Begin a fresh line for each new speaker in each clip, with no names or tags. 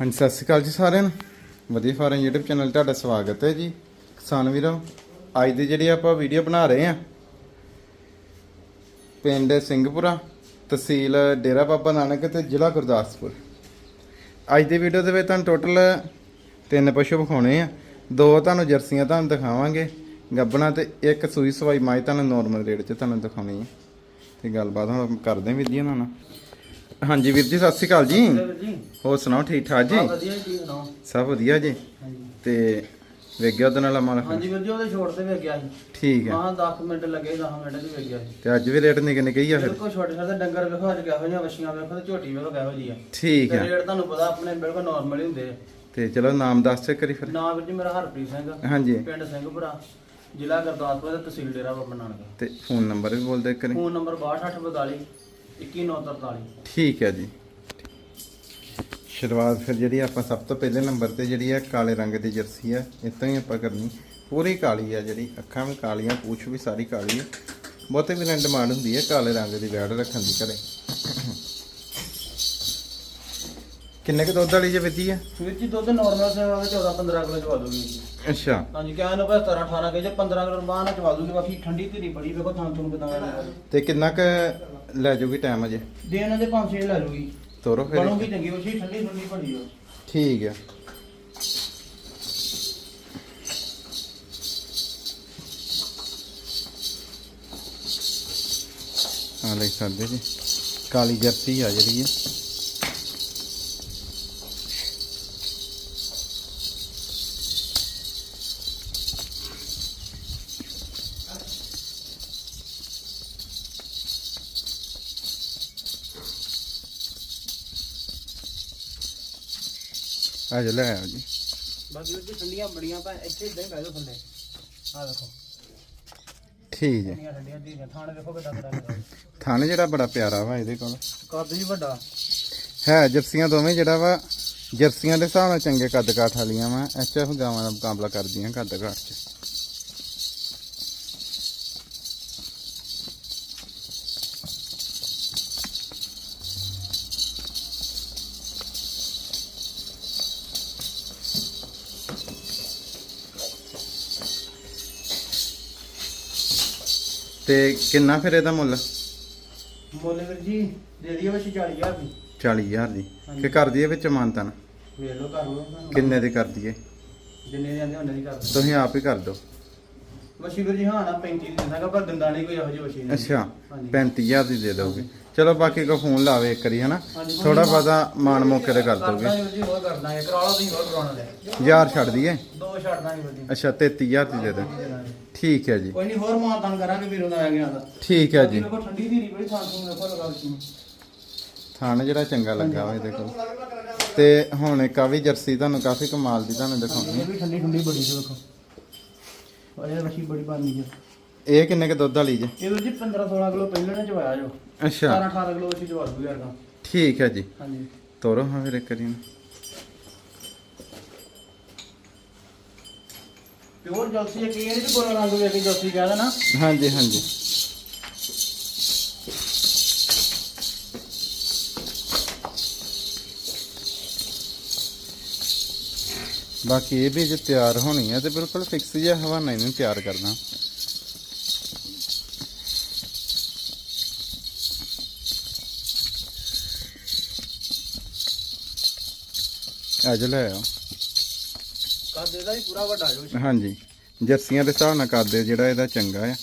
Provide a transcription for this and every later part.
ਹਾਂਜੀ, ਸਤਿ ਸ਼੍ਰੀ ਅਕਾਲ ਜੀ ਸਾਰਿਆਂ ਨੂੰ। ਵਧੀਆ ਫਾਰਮ YouTube ਚੈਨਲ ਤੁਹਾਡਾ ਸਵਾਗਤ ਹੈ ਜੀ। ਕਿਸਾਨ ਵੀਰੋ, ਅੱਜ ਦੀ ਜਿਹੜੀ ਆਪਾਂ ਵੀਡੀਓ ਬਣਾ ਰਹੇ ਆ ਪਿੰਡ ਸਿੰਘਪੁਰਾ, ਤਹਿਸੀਲ ਡੇਰਾ ਬਾਬਾ ਨਾਨਕ ਤੇ ਜ਼ਿਲ੍ਹਾ ਗੁਰਦਾਸਪੁਰ। ਅੱਜ ਦੀ ਵੀਡੀਓ ਦੇ ਵਿੱਚ ਤੁਹਾਨੂੰ ਟੋਟਲ ਤਿੰਨ ਪਸ਼ੂ ਵਿਖਾਉਣੇ ਆ। ਦੋ ਤੁਹਾਨੂੰ ਜਰਸੀਆਂ ਤੁਹਾਨੂੰ ਦਿਖਾਵਾਂਗੇ, ਗੱਬਣਾ ਤੇ ਇੱਕ ਸੂਈ ਸਵਾਈ ਮਾਈ ਤੁਹਾਨੂੰ ਨਾਰਮਲ ਰੇਟ 'ਚ ਤੁਹਾਨੂੰ ਦਿਖਾਉਣੀ ਹੈ ਤੇ ਗੱਲਬਾਤ ਹੁਣ ਕਰਦੇ ਹਾਂ ਵੀਰ ਜੀ ਉਹਨਾਂ ਨਾਲ। ਹਾਂਜੀ ਵੀਰ ਜੀ ਸਤਿ ਸ਼੍ਰੀ ਅਕਾਲ ਜੀ।
ਜੀ।
ਹੋਰ ਸੁਣਾਓ ਠੀਕ ਠਾਕ ਜੀ?
ਵਧੀਆ ਜੀ ਸੁਣਾਓ?
ਸਭ ਵਧੀਆ ਜੀ। ਤੇ ਵੇਗਿਆ ਉਹਦੇ ਨਾਲ ਮਾਲ
ਹਾਂਜੀ ਵੀਰ ਜੀ ਉਹਦੇ ਛੋਟ ਤੇ ਵੇਖ ਗਿਆ ਸੀ।
ਠੀਕ ਹੈ
ਹਾਂ 10 ਮਿੰਟ ਲੱਗੇ 10 ਮਿੰਟ ਚ ਵੇਖ ਗਿਆ ਸੀ।
ਤੇ ਅੱਜ ਵੀ ਰੇਟ ਨਿਕ ਨਿਕ ਹੀ ਆ ਫਿਰ?
ਬਿਲਕੁਲ ਛੋਟੇ ਛੋਟੇ ਡੰਗਰ ਵੇਖੋ ਅੱਜ ਕਿਹੋ ਜਿਹੀਆਂ ਵਛੀਆਂ ਵੇਖੋ ਤੇ ਝੋਟੀ ਵੇਖੋ ਕਿਹੋ ਜਿਹੀ ਆ।
ਠੀਕ
ਤੇ
ਹੈ
ਰੇਟ ਤੁਹਾਨੂੰ ਪਤਾ ਆਪਣੇ ਬਿਲਕੁਲ ਨਾਰਮਲ ਹੀ ਹੁੰਦੇ ਆ।
ਤੇ ਚਲੋ ਨਾਮ ਦੱਸ ਤੇ ਕਰੀ ਫਿਰ।
ਨਾਮ ਵੀਰ ਜੀ ਮੇਰਾ ਹਰਪ੍ਰੀਤ ਸਿੰਘ
ਹਾਂਜੀ।
ਪਿੰਡ ਸਿੰਘਪੁਰਾ ਜ਼ਿਲ੍ਹਾ ਗੁਰਦਾਸਪੁਰ ਤੇ ਤਹਿਸੀਲ ਡੇਰਾ ਬਾਬਾ ਨਾਨਕ।
ਤੇ ਫੋਨ ਨੰਬਰ ਵੀ ਬੋਲ ਦੇ ਕਰੀ
ਫੋਨ ਨੰਬਰ 6242 21943
ਠੀਕ ਹੈ ਜੀ। ਸ਼ੁਰੂਆਤ ਫਿਰ ਜਿਹੜੀ ਆਪਾਂ ਸਭ ਤੋਂ ਪਹਿਲੇ ਨੰਬਰ ਤੇ ਜਿਹੜੀ ਹੈ ਕਾਲੇ ਰੰਗ ਦੀ ਜਰਸੀ ਹੈ ਇਤੋਂ ਹੀ ਆਪਾਂ ਕਰਨੀ। ਪੂਰੀ ਕਾਲੀ ਹੈ ਜਿਹੜੀ ਅੱਖਾਂ ਵੀ ਕਾਲੀਆਂ ਪੂਛ ਵੀ ਸਾਰੀ ਕਾਲੀ ਹੈ ਬਹੁਤੇ ਵੀ ਡਿਮਾਂਡ ਹੁੰਦੀ ਹੈ ਕਾਲੇ ਰੰਗ ਦੀ ਵੈੜ ਰੱਖਣ ਦੀ ਘਰੇ। ਕਿੰਨੇ ਕੁ ਦੁੱਧ ਵਾਲੀ ਜੇ ਵਿੱਧੀ ਹੈ
ਵੀਰ ਜੀ ਦੁੱਧ ਨਾਰਮਲ ਸੇਵਾ 14 15 ਕਿਲੋ ਚਵਾ ਦੂਗੀ।
ਅੱਛਾ।
ਹਾਂਜੀ ਕਿਹਾ ਨਾ ਬਸ 17 18 ਕੇ ਜੇ 15 ਕਿਲੋ ਬਾਹਰ ਨਾਲ ਚਵਾ ਦੂਗੀ ਬਾਕੀ ਠੰਡੀ ਧੀਰੀ ਬੜੀ ਵੇਖੋ ਥਾਂ ਤੁਹਾਨੂੰ ਕਿਦਾਂ
ਤੇ ਕਿੰਨਾ ਕੁ ਲੈ ਜਾਊਗੀ ਟਾਈਮ ਅਜੇ।
ਦੇਣ ਦੇ 500 ਲੈ ਲੂਗੀ।
ਤੋਰੋ ਫਿਰ
ਬਣੂਗੀ ਚੰਗੀ ਵਛੀ ਠੰਡੀ ਠੰਡੀ ਬੜੀ ਹੋ
ਠੀਕ ਹੈ ਆ ਲੈ ਸਕਦੇ ਜੀ ਕਾਲੀ ਜਰਸੀ ਆ ਜਿਹੜੀ ਹੈ ਆ ਜਾ ਲੈ ਆਓ ਜੀ।
ਬਾਕੀ ਉਹ ਠੰਡੀਆਂ ਬੜੀਆਂ ਪਾ ਇੱਥੇ ਇਦਾਂ ਹੀ ਬਹਿ ਜਾਓ ਥੱਲੇ। ਆ ਦੇਖੋ।
ਠੀਕ ਹੈ।
ਠੰਡੀਆਂ ਠੰਡੀਆਂ ਧੀਰੀਆਂ ਥਾਣੇ ਦੇਖੋ ਕਿੱਦਾਂ ਕਿੱਦਾਂ ਕਿੱਦਾਂ
ਥਣ ਜਿਹੜਾ ਬੜਾ ਪਿਆਰਾ ਵਾ ਇਹਦੇ ਕੋਲ।
ਕੱਦ ਵੀ ਵੱਡਾ।
ਹੈ ਜਰਸੀਆਂ ਦੋਵੇਂ ਜਿਹੜਾ ਵਾ ਜਰਸੀਆਂ ਦੇ ਹਿਸਾਬ ਨਾਲ ਚੰਗੇ ਕੱਦ ਕਾਠ ਵਾਲੀਆਂ ਵਾ। ਐਚਐਫ ਗਾਵਾਂ ਦਾ ਮੁਕਾਬਲਾ ਕਰਦੀਆਂ ਕੱਦ ਕਾਠ 'ਚ। ਤੇ ਕਿੰਨਾ ਫਿਰ ਇਹਦਾ ਮੁੱਲ?
ਮੁੱਲ ਵੀਰ ਜੀ ਦੇ ਦਈਏ ਵਛੀ 40000 ਦੀ।
40000 ਦੀ। ਕਿ ਕਰ ਦਈਏ ਵਿੱਚ ਮਾਨਤਨ
ਵੇਖ ਲਓ ਕਰ ਲਓ। ਤੁਹਾਨੂੰ
ਕਿੰਨੇ ਦੀ ਕਰ ਦਈਏ?
ਜਿੰਨੇ ਦੇ ਆਂਦੇ ਉਹਨੇ ਦੀ ਕਰ ਦਿਓ
ਤੁਸੀਂ ਆਪ ਹੀ ਕਰ ਦਿਓ।
ਵਛੀ ਵੀਰ ਜੀ ਹਾਂ ਨਾ 35 ਦੀ ਦਿੰਦਾਗਾ ਪਰ ਦਿੰਦਾ ਨਹੀਂ ਕੋਈ ਇਹੋ ਜਿਹੀ ਵਛੀ ਨਹੀਂ
ਅੱਛਾ
ਹਾਂਜੀ।
35000 ਦੀ ਦੇ ਦੋਗੇ ਚਲੋ ਬਾਕੀ ਕੋ ਫੋਨ ਲਾਵੇ ਇੱਕ ਵਾਰੀ ਹਨਾ? ਥੋੜਾ
ਨੀ।
ਬਹੁਤਾ ਮਾਨ ਮੌਕੇ ਤੇ ਕਰ ਦੋਗੇ। ਯਾਰ ਛੱਡ ਦਈਏ?
ਦੋ ਛੱਡ ਦਾਂਗੇ ਵੀਰ ਜੀ।
ਅੱਛਾ 33000 ਦੀ ਦੇ ਦੋ। ਠੀਕ ਹੈ ਜੀ।
ਕੋਈ ਨਹੀਂ ਹੋਰ ਮਾਨਤਾਨ ਕਰਾਂਗੇ ਵੀਰੋਂ ਦਾ ਆ ਗਿਆ ਦਾ
ਠੀਕ ਹੈ ਜੀ।
ਦੇਖੋ ਠੰਡੀ ਧੀਰੀ ਬੜੀ ਥਾਂ ਤੋਂ ਦੇਖੋ ਲਗਾ ਦਿੱਤੀ
ਥਾਣ ਜਿਹੜਾ ਚੰਗਾ ਲੱਗਾ ਵਾ ਇਹਦੇ ਕੋਲ ਤੇ ਹੁਣ ਇੱਕ ਆ ਵੀ ਜਰਸੀ ਤੁਹਾਨੂੰ ਕਾਫੀ ਕਮਾਲ ਦੀ ਤੁਹਾਨੂੰ ਦਿਖਾਉਣੀ
ਇਹ ਵੀ ਠੰਡੀ ਠੰਡੀ ਬੜੀ ਸੀ ਦੇਖੋ। ਇਹ ਵਛੀ ਬੜੀ ਪਾਣੀ ਜੀ।
ਇਹ ਕਿੰਨੇ ਕ ਦੁੱਧ ਵਾਲੀ ਜੇ?
ਇਹ ਜੀ 15 16 ਕਿਲੋ ਪਹਿਲਾਂ ਨੇ ਚਵਾਇਆ ਜੋ।
ਅੱਛਾ।
17 18 ਕਿਲੋ ਵਛੀ ਚਵਾ ਦੂ ਯਾਰ ਦਾ
ਠੀਕ ਹੈ ਜੀ।
ਹਾਂਜੀ।
ਤੋਰੋ ਹਾਂ ਫਿਰ ਇੱਕ ਵਾਰੀ
ਪਿਓਰ ਜਲਸੀ ਹੈ ਕਿ ਇਹਦੇ ਚ ਬੋਲ ਰੰਗ ਵੇਖ ਕੇ ਜਲਸੀ ਕਹਿ ਦੇਣਾ।
ਹਾਂਜੀ ਹਾਂਜੀ। ਬਾਕੀ ਇਹ ਵੀ ਜੇ ਤਿਆਰ ਹੋਣੀ ਹੈ ਤੇ ਬਿਲਕੁਲ ਫਿਕਸ ਜਿਹਾ ਹਵਾਨਾ ਇਹਨੂੰ ਤਿਆਰ ਕਰਨਾ। ਅੱਜ ਲੈ ਆਓ।
ਕੱਦ ਇਹਦਾ ਵੀ ਪੂਰਾ ਵੱਡਾ ਜੋ
ਹਾਂਜੀ। ਜਰਸੀਆਂ ਦੇ ਹਿਸਾਬ ਨਾਲ ਕਰਦੇ ਜਿਹੜਾ ਇਹਦਾ ਚੰਗਾ ਆ।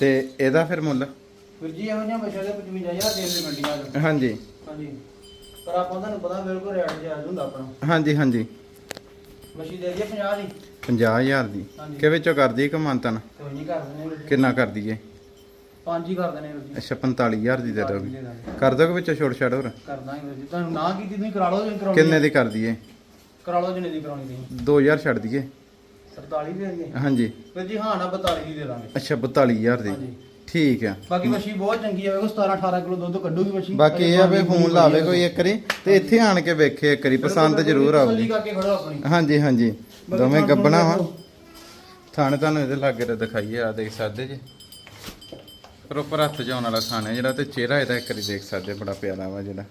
ਤੇ ਇਹਦਾ ਫਿਰ ਮੁੱਲ?
ਵੀਰ ਜੀ ਇਹੋ ਜਿਹੀਆਂ ਵਛੀਆਂ ਦੇ 55000 ਦੇ ਦੇ ਮੰਡੀਆਂ ਚ।
ਹਾਂਜੀ।
ਹਾਂਜੀ। ਪਰ ਆਪਾਂ ਤੁਹਾਨੂੰ ਪਤਾ ਬਿਲਕੁਲ ਰੇਟ ਜਾਇਜ਼ ਹੁੰਦਾ ਆਪਣਾ।
ਹਾਂਜੀ ਹਾਂਜੀ।
ਵਛੀ ਦੇ ਦਈਏ 50 ਦੀ।
50000 ਦੀ।
ਹਾਂਜੀ।
ਕਿ ਵਿੱਚੋਂ ਕਰਦੀ ਕਿ ਮੰਤਨ
ਕੋਈ ਨਹੀਂ ਕਰ ਦਿੰਦੇ ਵੀਰ ਜੀ।
ਕਿੰਨਾ ਕਰ ਦਈਏ?
ਪੰਜ ਹੀ ਕਰ ਦਿੰਦੇ ਵੀਰ ਜੀ।
ਅੱਛਾ 45000 ਦੀ ਦੇ
ਪੰਜ ਹੀ
ਦੋਗੇ
ਦਾਂਗੇ।
ਕਰ ਦੋਗੇ ਵਿੱਚੋਂ ਛੋੜ ਛਾੜ ਹੋਰ?
ਕਰ ਦਾਂਗੇ ਵੀਰ ਜੀ। ਤੁਹਾਨੂੰ ਨਾ ਕੀਤੀ ਤੁਸੀਂ ਕਰਾ ਲਓ ਜੇ ਕਰਾਉਣੀ
ਕਿੰਨੇ ਦੀ ਕਰ ਦਈਏ?
ਕਰਾ ਲਓ ਜਿੰਨੇ ਦੀ ਕਰਾਉਣੀ ਤੁਸੀਂ।
2000 ਛੱਡ ਦਈਏ।
47 ਦੇ ਦੇਣਗੇ
ਹਾਂਜੀ।
ਵੀਰ ਜੀ ਹਾਂ ਨਾ 42 ਦੀ ਦੇ ਦਾਂਗੇ।
ਅੱਛਾ 42000 ਦੀ।
ਹਾਂਜੀ।
ਠੀਕ ਆ।
ਬਾਕੀ ਮੱਛੀ ਬਹੁਤ ਚੰਗੀ ਆ ਵੇਖੋ 17 18 ਕਿਲੋ ਦੁੱਧ ਕੱਢੂਗੀ ਮੱਛੀ।
ਬਾਕੀ ਇਹ ਆ ਵੀ ਫੋਨ ਲਾਵੇ ਕੋਈ ਇੱਕ ਵਾਰੀ ਤੇ ਇੱਥੇ ਆਣ ਕੇ ਵੇਖੇ ਇੱਕ ਵਾਰੀ ਪਸੰਦ ਜ਼ਰੂਰ ਆਊਗੀ।
ਕਰਕੇ ਖੜੋ ਆਪਣੀ।
ਹਾਂਜੀ ਹਾਂਜੀ। ਦੋਵੇਂ ਗੱਬਣਾ ਵਾ। ਥਾਣੇ ਤੁਹਾਨੂੰ ਇਹਦੇ ਲਾਗੇ ਤੇ ਦਿਖਾਈਏ ਆ ਦੇਖ ਸਕਦੇ ਜੀ। ਪ੍ਰੋਪਰ ਹੱਥ ਜਾਉਣ ਵਾਲਾ ਥਾਣ ਜਿਹੜਾ ਤੇ ਚਿਹਰਾ ਇਹਦਾ ਇੱਕ ਵਾਰੀ ਦੇਖ ਸਕਦੇ ਬੜਾ ਪਿਆਰਾ ਵਾ ਜਿਹੜਾ।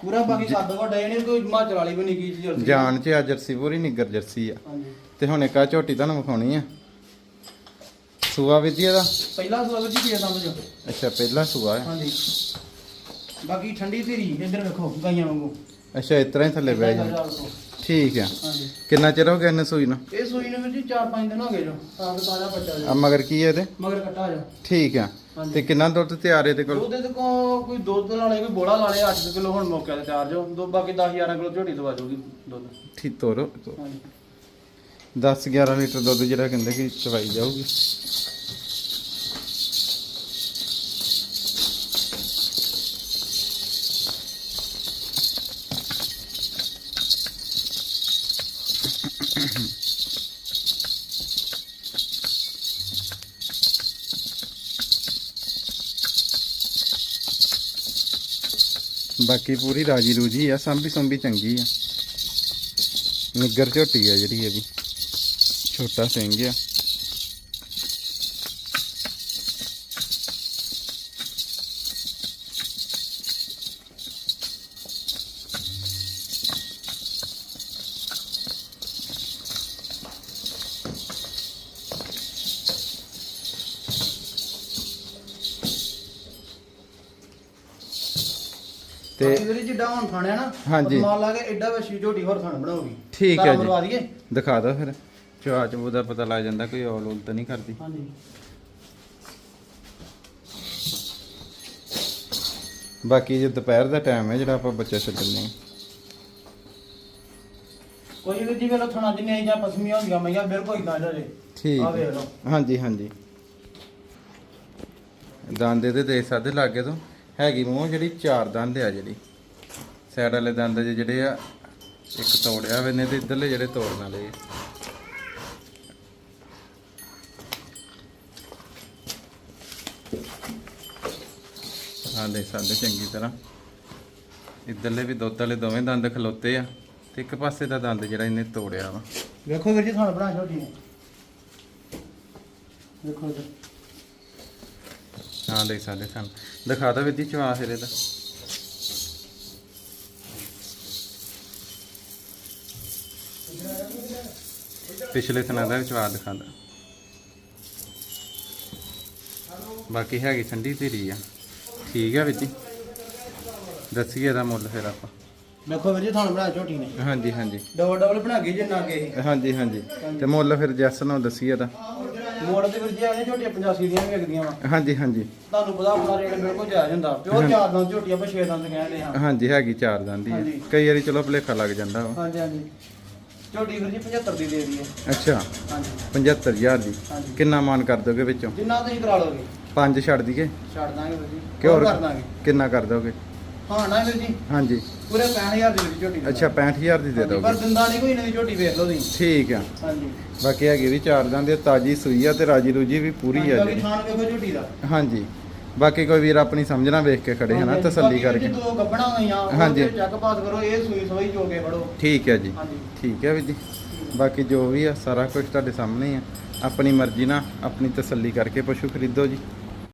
ਪੂਰਾ ਬਾਕੀ ਕੱਦ ਵੱਡਾ ਇਹ ਨਹੀਂ ਕੋਈ ਹਿਮਾਚਲ ਵਾਲੀ ਵੀ ਨਹੀਂ ਕੀ ਚੀਜ਼
ਜਾਨ ਚ ਆ ਜਰਸੀ ਪੂਰੀ ਨਿੱਗਰ ਜਰਸੀ ਆ।
ਹਾਂਜੀ।
ਤੇ ਹੁਣ ਇੱਕ ਆ ਝੋਟੀ ਤੁਹਾਨੂੰ ਵਿਖਾਉਣੀ ਆ। ਸੂਆ ਵਿਧੀ ਇਹਦਾ?
ਪਹਿਲਾ ਸਵਾਲ ਜੀ ਕੀ ਸਮਝੋ
ਅੱਛਾ ਪਹਿਲਾ ਸੂਆ ਹੈ
ਹਾਂਜੀ। ਬਾਕੀ ਠੰਡੀ ਧੀਰੀ ਇੱਧਰ ਵੇਖੋ ਗਾਈਆਂ ਵਾਂਗੂ।
ਅੱਛਾ ਇਸ ਤਰ੍ਹਾਂ ਹੀ ਥੱਲੇ ਬਹਿ ਜਾ
ਹਾਂਜੀ
ਠੀਕ ਆ। ਕਿੰਨਾ ਚਿਰ ਹੋ ਗਿਆ ਇਹਨੇ ਸੂਈ ਨੂੰ?
ਇਹ ਸੂਈ ਨੂੰ ਵੀਰ ਜੀ 4-5 ਦਿਨ ਹੋ ਗਏ ਜੋ ਤਾਂ ਕਿ ਤਾਜ਼ਾ ਬੱਚਾ
ਆ
ਜੋ
ਮਗਰ ਕੀ ਹੈ ਇਹਦੇ?
ਮਗਰ ਕੱਟਾ ਜੋ
ਠੀਕ ਆ।
ਹਾਂਜੀ।
ਤੇ ਕਿੰਨਾ ਦੁੱਧ ਤਿਆਰ ਹੈ ਕੋਲ?
ਉਹਦੇ ਤੇ ਕੋ ਕੋਈ ਦੁੱਧ ਵਾਲੇ ਕੋਈ ਬੋਲਾ ਲਾਲੇ 8 ਕਿਲੋ ਹੁਣ ਮੌਕੇ ਤੇ ਤਿਆਰ ਜੋ। ਦੋ ਬਾਕੀ 10 11 ਕਿਲੋ ਝੋਟੀ ਦਵਾ ਜਾਊਗੀ ਦੁੱਧ।
ਠੀਕ ਤੋਰੋ।
ਹਾਂਜੀ।
10 11 ਲੀਟਰ ਦੁੱਧ ਜਿਹੜਾ ਕਹਿੰਦੇ ਕਿ ਚਵਾਈ ਜਾਊਗੀ। ਬਾਕੀ ਪੂਰੀ ਰਾਜੀ ਰੂਜੀ ਆ, ਸੰਭੀ ਸੰਭੀ ਚੰਗੀ ਆ। ਨਿੱਗਰ ਝੋਟੀ ਆ ਜਿਹੜੀ ਇਹ ਵੀ ਛੋਟਾ ਸਿੰਘ ਆ। ਤੇ
ਤੇ ਵੀਰ ਜੀ ਜਿੱਡਾ ਹੁਣ ਖਾਣਿਆ ਨਾ
ਹਾਂਜੀ।
ਲਾ ਕੇ ਐਡਾ ਵੱਛੀ ਝੋਟੀ ਹੋਰ ਖਾਣ ਬਣਾਉਗੀ।
ਠੀਕ ਹੈ ਜੀ।
ਮਰਵਾ ਦਈਏ।
ਦਿਖਾ ਦੋ ਫਿਰ। ਚਵਾ ਚਬੂ ਦਾ ਪਤਾ ਲੱਗ ਜਾਂਦਾ ਕੋਈ ਔਲ ਉਲ ਤਾਂ ਨਹੀਂ ਕਰਦੀ।
ਹਾਂਜੀ।
ਬਾਕੀ ਜੇ ਦੁਪਹਿਰ ਦਾ ਟਾਈਮ ਹੈ ਜਿਹੜਾ ਆਪਾਂ ਬੱਚਾ ਛੱਡਣੇ
ਕੋਈ ਵੀ ਜੀ ਵੇਲੋ ਥਣਾ ਜਿੰਨੇ ਜਾਂ ਪਸਮੀਆਂ ਹੁੰਦੀਆਂ ਮਈਆਂ ਬਿਲਕੁਲ ਇਦਾਂ ਜੇ।
ਠੀਕ
ਆ ਵੇਖ
ਹੈ।
ਲਓ।
ਹਾਂਜੀ ਹਾਂਜੀ। ਦੰਦ ਇਹਦੇ ਦੇਖ ਸਕਦੇ ਲਾਗੇ ਤੋਂ? ਹੈਗੀ ਮੂੰਹ ਜਿਹੜੀ ਚਾਰ ਦੰਦ ਆ ਜਿਹੜੀ। ਸਾਈਡ ਵਾਲੇ ਦੰਦ ਜਿਹੜੇ ਆ, ਇੱਕ ਤੋੜਿਆ ਵੇ ਨੇ ਤੇ ਇਧਰਲੇ ਜਿਹੜੇ ਤੋੜਨ ਵਾਲੇ ਆ। ਆਹ ਦੇਖ ਸਕਦੇ ਚੰਗੀ ਤਰ੍ਹਾਂ। ਇਧਰਲੇ ਵੀ ਦੁੱਧ ਵਾਲੇ ਦੋਵੇਂ ਦੰਦ ਖਲੋਤੇ ਆ ਤੇ ਇੱਕ ਪਾਸੇ ਦਾ ਦੰਦ ਜਿਹੜਾ ਇਹਨੇ ਤੋੜਿਆ ਵਾ।
ਵੇਖੋ ਵੀਰ ਜੀ ਥਣ ਬਣਾ ਝੋਟੀ ਨੇ ਵੇਖੋ ਜੀ
ਹਾਂ ਦੇਖ ਸਕਦੇ ਸਨ ਦਿਖਾ ਦੋ ਵਿਧੀ ਚਵਾ ਫਿਰ ਇਹਦਾ ਪਿਛਲੇ ਸਨਾਂ ਦਾ ਚਵਾ ਦਿਖਾ ਦਾ ਬਾਕੀ ਹੈਗੀ ਠੰਡੀ ਧੀਰੀ ਆ। ਠੀਕ ਆ ਵਿਧੀ ਦੱਸੀਏ ਇਹਦਾ ਮੁੱਲ ਫਿਰ ਆਪਾਂ।
ਵੇਖੋ ਵੀਰ ਜੀ ਥਣ ਬਣਾ ਝੋਟੀ ਨੇ।
ਹਾਂਜੀ ਹਾਂਜੀ।
ਡਬਲ ਡਬਲ ਬਣਾ ਗਈ ਜੇ ਨਾ ਗਏ
ਹਾਂਜੀ ਹਾਂਜੀ। ਤੇ ਮੁੱਲ ਫਿਰ ਜੈਸ ਨੂੰ ਦੱਸੀਏ ਇਹਦਾ।
ਮੋੜ ਦੇ ਵੀਰ ਜੀ ਆਏ ਝੋਟੀਆਂ 85 ਦੀਆਂ ਵੀ ਵਿਕਦੀਆਂ ਵਾ
ਹਾਂਜੀ ਹਾਂਜੀ।
ਤੁਹਾਨੂੰ ਪਤਾ ਆਪਣਾ ਰੇਟ ਬਿਲਕੁਲ ਜਾਇਜ਼ ਹੁੰਦਾ। ਪਿਓ ਚਾਰ ਦੰਦ ਝੋਟੀ ਆਪਾਂ ਛੇ ਦੰਦ ਕਹਿੰਦੇ ਹਾਂ
ਹਾਂਜੀ ਹੈਗੀ ਚਾਰ ਦੰਦੀ
ਹਾਂਜੀ।
ਕਈ ਵਾਰੀ ਚਲੋ ਭੁਲੇਖਾ ਲੱਗ ਜਾਂਦਾ ਵਾ।
ਹਾਂਜੀ ਹਾਂਜੀ। ਝੋਟੀ ਵੀਰ ਜੀ 75 ਦੀ ਦੇ ਦਈਏ।
ਅੱਛਾ।
ਹਾਂਜੀ।
75000 ਦੀ।
ਹਾਂਜੀ।
ਕਿੰਨਾ ਮਾਨ ਕਰ ਦੋਗੇ ਵਿੱਚੋਂ?
ਜਿੰਨਾ ਤੁਸੀਂ ਕਰਾ ਲਓਗੇ।
ਪੰਜ ਛੱਡ ਦਈਏ।
ਛੱਡ ਦਾਂਗੇ ਵੀਰ ਜੀ।
ਕਿ
ਹੋਰ
ਹੋਰ
ਕਰ ਦਾਂਗੇ।
ਕਿੰਨਾ ਕਰ ਦੋਗੇ?
ਹਾਂ ਨਾ ਵੀਰ ਜੀ।
ਹਾਂਜੀ।
ਪੂਰੇ 65000 ਦੀ ਵੀਰ ਜੀ ਝੋਟੀ
ਅੱਛਾ 65000 ਦੀ ਦੇ
ਹਾਂਜੀ,
ਦੋਗੇ
ਪਰ ਦਿੰਦਾ ਨਹੀਂ ਕੋਈ ਨਵੀਂ ਝੋਟੀ ਵੇਖ ਲਓ ਤੁਸੀਂ।
ਠੀਕ ਆ।
ਹਾਂਜੀ।
ਬਾਕੀ ਹੈਗੀ ਵੀ ਚਾਰ ਦੰਦ ਦੀ ਤਾਜੀ ਸੂਈ ਆ ਤੇ ਰਾਜੀ ਰੂਜੀ ਵੀ ਪੂਰੀ ਆ
ਬਾਕੀ
ਜੀ।
ਥਾਣ ਵੇਖੋ ਝੋਟੀ ਦਾ।
ਹਾਂਜੀ। ਬਾਕੀ ਕੋਈ ਵੀਰ ਆਪਣੀ ਸਮਝਣਾ ਵੇਖ ਕੇ ਖੜੇ ਹਨਾ ਤਸੱਲੀ
ਵੀਰ
ਕਰਕੇ।
ਦੋ ਗੱਬਣਾ ਹੋਈਆਂ
ਹਾਂਜੀ।
ਹਾਂਜੀ ਚੱਕ ਪਾਸ ਕਰੋ ਇਹ ਸੂਈ ਸੋਈ ਜੋਗੇ ਫੜੋ
ਠੀਕ ਹੈ ਜੀ। ਠੀਕ ਹੈ ਵੀ ਜੀ। ਬਾਕੀ ਜੋ ਵੀ ਆ ਸਾਰਾ ਕੁਝ ਤੁਹਾਡੇ ਸਾਹਮਣੇ ਆ। ਆਪਣੀ ਮਰਜ਼ੀ ਨਾਲ ਆਪਣੀ ਤਸੱਲੀ ਕਰਕੇ ਪਸ਼ੂ ਖਰੀਦੋ ਜੀ।